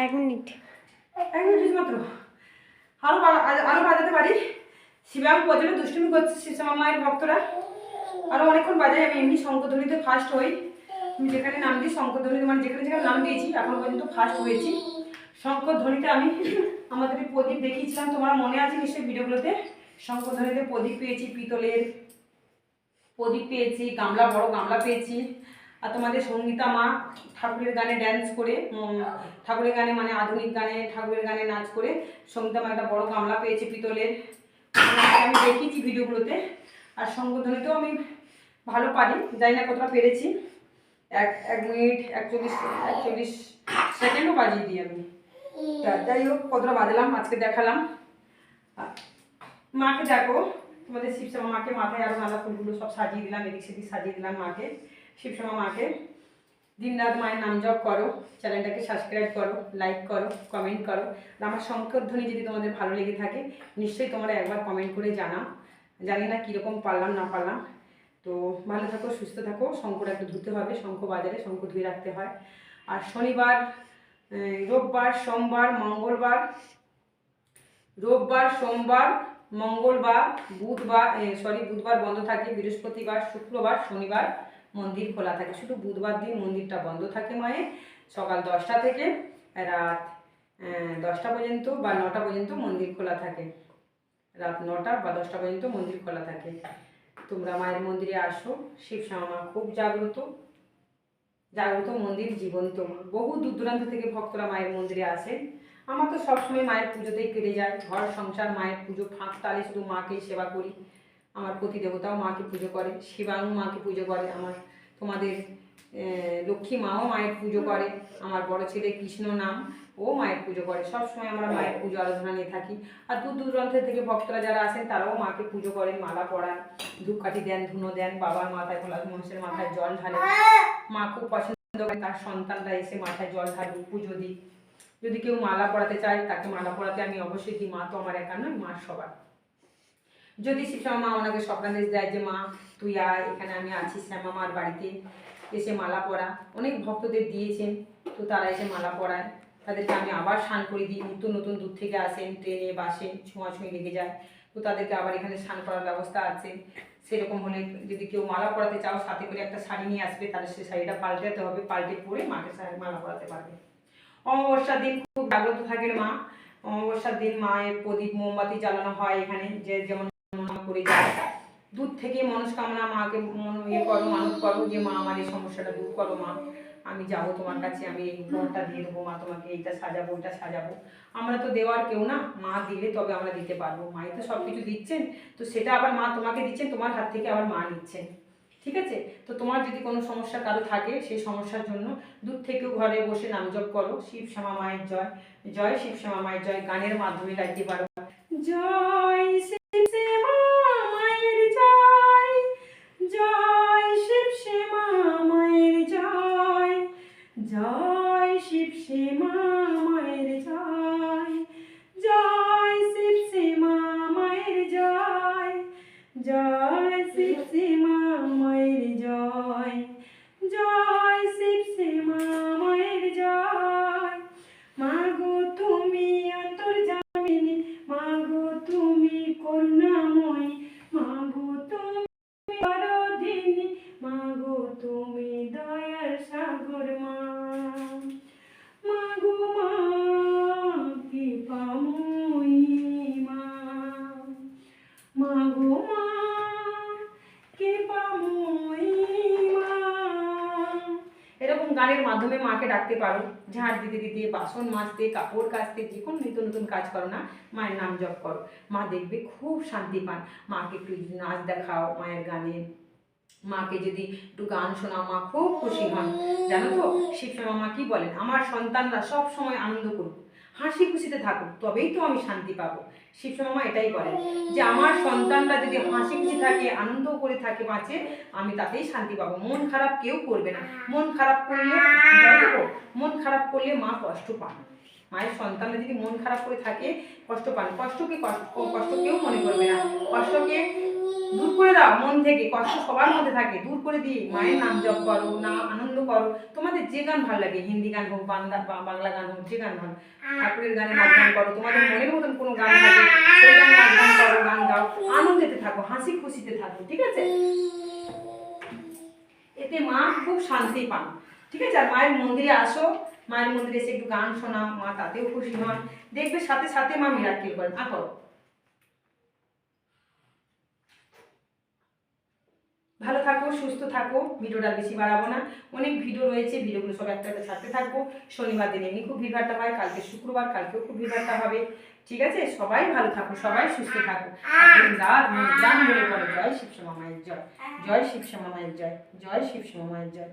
এক মিনিট। এক মিনিট মাত্র। আরও আরো- বাজাতে পারি? শিবাম প্রচুর দুষ্টুমি করছে শিবশ্যামা মায়ের ভক্তরা। আরও অনেকক্ষণ বাজাই, আমি এমনি শঙ্করধ্বনিতে ফার্স্ট হই। আমি যেখানে নাম দিই, শঙ্করধ্বনিতে মানে যেখানে যেখানে নাম দিয়েছি, এখন পর্যন্ত ফার্স্ট হয়েছি। শঙ্করধ্বনিতে আমি আমাদের প্রদীপ দেখিয়েছিলাম, তোমার মনে আছে নিশ্চয়ই ভিডিওগুলোতে? শঙ্করধ্বনিতে প্রদীপ পেয়েছি, পিতলের প্রদীপ পেয়েছি, গামলা, বড় গামলা পেয়েছি। আর তোমাদের সঙ্গীতা মা ঠাকুরের গানে ড্যান্স করে ঠাকুরের গানে মানে আধুনিক গানে ঠাকুরের গানে নাচ করে, সঙ্গীতা মা একটা বড় গামলা পেয়েছে পিতলের। আমি দেখিয়েছি ভিডিওগুলোতে। আর সঙ্গধ্বনিতেও আমি ভালো পারি, জানি না কতটা পেরেছি। এক এক মিনিট, একচল্লিশ একচল্লিশ সেকেন্ডও বাজিয়ে দিই আমি। যাই হোক, কতটা বাজলাম, আজকে দেখালাম। মাকে দেখো, তোমাদের শিবশ্যামা মাকে মাথায় আরও গাঁদা ফুলগুলো সব সাজিয়ে দিলাম, এদিক সেদিক সাজিয়ে দিলাম মাকে। শিবশ্যামা মাকে। দিন রাত মায়ের নাম জপ করো, চ্যানেলটাকে সাবস্ক্রাইব করো লাইক করো কমেন্ট করো। আর আমার শঙ্করধ্বনি যদি তোমাদের ভালো লেগে থাকে, নিশ্চয়ই তোমরা একবার কমেন্ট করে জানাও। জানি না কীরকম পারলাম, না পারলাম। তো ভালো থাকো, সুস্থ থাকো। শঙ্কর একটু ধুতে হবে, শঙ্খ বাজারে শঙ্খ ধুয়ে রাখতে হয়। আর শনিবার রোববার, সোমবার, মঙ্গলবার, রোববার, সোমবার, মঙ্গলবার, বুধবার সরি বুধবার বন্ধ থাকে, বৃহস্পতিবার, শুক্রবার, শনিবার মন্দির খোলা থাকে। শুধু বুধবার দিন মন্দিরটা বন্ধ থাকে মায়ের, সকাল দশটা থেকে রাত দশটা পর্যন্ত বা নটা পর্যন্ত মন্দির খোলা থাকে। রাত নটা বা দশটা পর্যন্ত মন্দির খোলা থাকে। তোমরা মায়ের মন্দিরে আসো, শিব শ্যামা খুব জাগ্রত। জাগ্রত মন্দির জীবন্ত। বহু দূর দূরান্ত থেকে ভক্তরা মায়ের মন্দিরে আসে। আমার তো সবসময় মায়ের পুজোতেই কেটে যায়। ঘর, সংসার, মায়ের পুজো, ফাঁক তালে শুধু মাকেই সেবা করি। আমার প্রতি দেবতাও মাকে পুজো করে শিবাণু মাকে পুজো করে, আমার তোমাদের লক্ষ্মী মাও মায়ের পুজো করে, আমার বড় ছেলে কৃষ্ণ নাম, ও মায়ের পুজো করে। সবসময় আমরা মায়ের পুজো আরাধনা নিয়ে থাকি। আর দূর দূরান্ত থেকে ভক্তরা যারা আসেন, তারাও মাকে পুজো করেন, মালা পড়ান ধূপকাঠি দেন, ধুনো দেন, বাবার মাথায় খোলা মানুষের মাথায় জল ঢালে। মা খুব পছন্দ করে, তার সন্তানরা এসে মাথায় জল ঢালুক, পুজো দিই যদি কেউ মালা পরাতে চায়, তাকে মালা পরাতে আমি অবশ্যই দিই। মা তো আমার একা নয়, মা সবার। যদি শিবশ্যামা মা ওনাকে স্বপ্নাদেশ দেয় যে, মা, তুই আয়, এখানে আমি আছি শ্যামা মার বাড়িতে। এসে মালা পরা। অনেক ভক্তদের দিয়েছেন, তো তারা এসে মালা পরায়। তাদেরকে আমি আবার স্নান করে দিই। নতুন নতুন দূর থেকে আসেন, ট্রেনে, বাসে ছোঁয়াছুঁই লেগে যায়। তো তাদেরকে আবার এখানে স্নান করার ব্যবস্থা আছে। সেরকম হলে যদি কেউ মালা পরাতে চাও, সাথে করে একটা শাড়ি নিয়ে আসবে, তাহলে সে শাড়িটা পাল্টাতে হবে, পাল্টে পরে মাকে মালা পরাতে পারবে। অমাবস্যার দিন খুব জাগ্রত থাকেন মা। অমাবস্যার দিন মায়ের প্রদীপ, মোমবাতি জ্বালানো হয় এখানে। যে যেমন মনে করে যায় দূর থেকে মনস্কামনা, মাকে মন ইয়ে করো মানত করো যে, মা, আমার এই সমস্যাটা দূর করো, মা। আমি যাব তোমার কাছে, আমি এই উপহারটা দিয়ে দেবো, মা তোমাকে এইটা সাজাবো, ওইটা সাজাবো। আমরা তো দেওয়ার কেউ না। মা দিলে তবে আমরা দিতে পারব। মাই তো সব কিছু দিচ্ছেন, তো সেটা আবার মা তোমাকে দিচ্ছেন, তোমার হাত থেকে আবার মা নিচ্ছেন। ঠিক আছে? তো তোমার যদি কোনো সমস্যা কারও থাকে, সেই সমস্যার জন্য দূর থেকেও ঘরে বসে নাম জপ করো। শিব শ্যামা মায়ের জয়। জয় শিব শ্যামা মায়ের জয়। গানের মাধ্যমে গাইতে পারো জয় শ্যামা মায়ের জয় জয় শিব শ্যামা মায়ের জয় জয় শিব শ্যামা মায়ের জয় জয় শিব শ্যামা মায়ের জয় জয় শিব গানের মাধ্যমে মাকে ডাকতে পারো। ঝাড় দিতে দিতে, বাসন মাজতে, কাপড় কাচতে, যে কোনো নিত্য নতুন কাজ করো না, মায়ের নাম জপ করো। মা দেখবে খুব শান্তি পান। মাকে একটু নাচ দেখাও মায়ের গানে। মাকে যদি একটু গান শোনাও, মা খুব খুশি হন। জানো তো, শিবশ্যামা মা কি বলেন? আমার সন্তানরা সব সময় আনন্দ করুক। হাসি খুশিতে থাকুক, তবেই তো আমি শান্তি পাবো। শিবশ্যামা মা এটাই বলেন যে, আমার সন্তানরা যদি হাসি খুশি থাকে আনন্দ করে থাকে বাঁচে আমি তাতেই শান্তি পাবো। মন খারাপ কেউ করবে না। মন খারাপ করলে মন খারাপ করলে মা কষ্ট পান। মায়ের সন্তানরা যদি মন খারাপ করে থাকে, কষ্ট পান। কষ্টকে কষ্ট কেউ মনে করবে না। কষ্টকে দূর করে দাও মন থেকে। কষ্ট সবার মধ্যে থাকে। দূর করে দিয়ে মায়ের নাম জপ করো না আনন্দ করো। তোমাদের যে গান ভালো লাগে, হিন্দি গান হোক, বাংলা বাংলা গান হোক, যে গান ভালো। ঠাকুরের গানে নাচ গান করো, তোমাদের মনের মতন কোনো গান থাকে, সেই গান নাচ গান করো, গান গাও। আনন্দেতে থাকো, হাসি খুশিতে থাকো, ঠিক আছে? এতে মা খুব শান্তি পান। ঠিক আছে? আর মায়ের মন্দিরে আসো। মায়ের মন্দিরে এসে একটু গান শোনা, মা তাতেও খুশি হন। দেখবে সাথে সাথে মা মিরাক্কেল করেন। আ ভালো থাকো, সুস্থ থাকো, ভিডিওটা বেশি বাড়াবো না। অনেক ভিডিও রয়েছে, ভিডিওগুলো সব একটা একটা ছাড়তে থাকব শনিবার দিন এমনি খুব ভিড়ভাড়টা হয়, কালকে শুক্রবার, কালকেও খুব ভিড়ভাড়টা হবে। ঠিক আছে? সবাই ভালো থাকো, সবাই সুস্থ থাকো। জয় শিবশ্যামা মায়ের জয়। জয় শিবশ্যামা মায়ের জয়। জয় শিবশ্যামা মায়ের জয়।